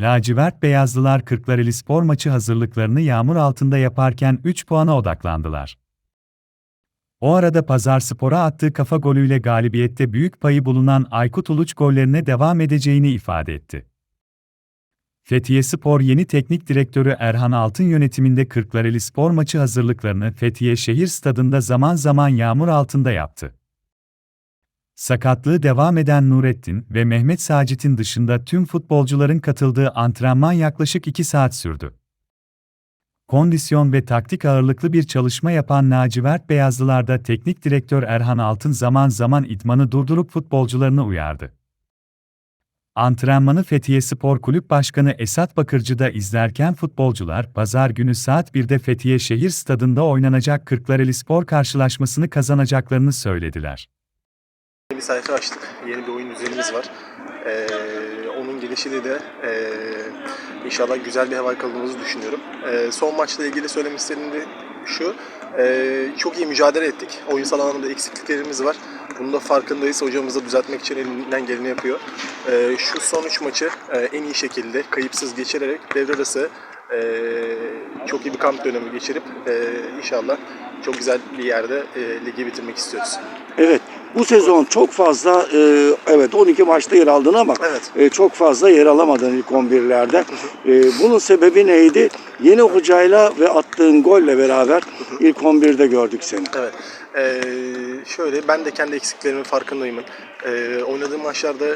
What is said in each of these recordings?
Lacivert Beyazlılar Kırklareli spor maçı hazırlıklarını yağmur altında yaparken 3 puana odaklandılar. O arada Pazar Spor'a attığı kafa golüyle galibiyette büyük payı bulunan Aykut Uluç gollerine devam edeceğini ifade etti. Fethiye Spor yeni teknik direktörü Erhan Altın yönetiminde Kırklareli spor maçı hazırlıklarını Fethiye Şehir Stadında zaman zaman yağmur altında yaptı. Sakatlığı devam eden Nurettin ve Mehmet Sacit'in dışında tüm futbolcuların katıldığı antrenman yaklaşık 2 saat sürdü. Kondisyon ve taktik ağırlıklı bir çalışma yapan Nacivert Beyazlılar'da teknik direktör Erhan Altın zaman zaman idmanı durdurup futbolcularını uyardı. Antrenmanı Fethiye Spor Kulüp Başkanı Esat Bakırcı'da izlerken futbolcular pazar günü saat 1'de Fethiye Şehir Stadında oynanacak Kırklareli Spor karşılaşmasını kazanacaklarını söylediler. Bir sayfa açtık. Yeni bir oyun düzenimiz var. Ee, onun gelişiyle de ee, inşallah güzel bir hava yakaladığımızı düşünüyorum. Ee, son maçla ilgili söylemek istediğim de şu. ee, çok iyi mücadele ettik. Oyunsal anlamda eksikliklerimiz var. Bunun da farkındayız. Hocamız da düzeltmek için elinden geleni yapıyor. Ee, şu son üç maçı ee, en iyi şekilde kayıpsız geçirerek devre arası ee, çok iyi bir kamp dönemi geçirip ee, inşallah çok güzel bir yerde ee, ligi bitirmek istiyoruz. Evet. Bu sezon çok fazla e, evet 12 maçta yer aldın ama Evet. e, çok fazla yer alamadın ilk 11'lerde. E, bunun sebebi neydi? Yeni hocayla ve attığın golle beraber ilk 11'de gördük seni. Evet. Ee, şöyle ben de kendi eksiklerimin farkındayım. Ee, oynadığım maçlarda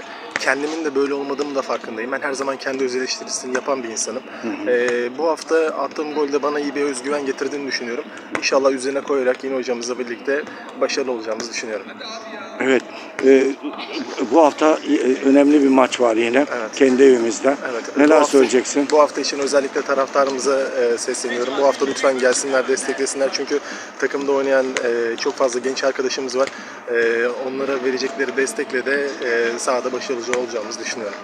kendimin de böyle olmadığımı da farkındayım. Ben her zaman kendi öz eleştirisini yapan bir insanım. Ee, bu hafta attığım golde bana iyi bir özgüven getirdiğini düşünüyorum. İnşallah üzerine koyarak yine hocamızla birlikte başarılı olacağımızı düşünüyorum. Evet. E, bu hafta e, önemli bir maç var yine Evet. kendi evimizde. Evet. Bu Neler hafta- söyleyeceksin? Bu hafta için özellikle taraftarımıza e, sesleniyorum. Bu hafta lütfen gelsinler, desteklesinler. Çünkü takımda oynayan e, çok fazla genç arkadaşımız var. E, onlara verecekleri destekle de e, sahada başarılı olacağımızı düşünüyorum.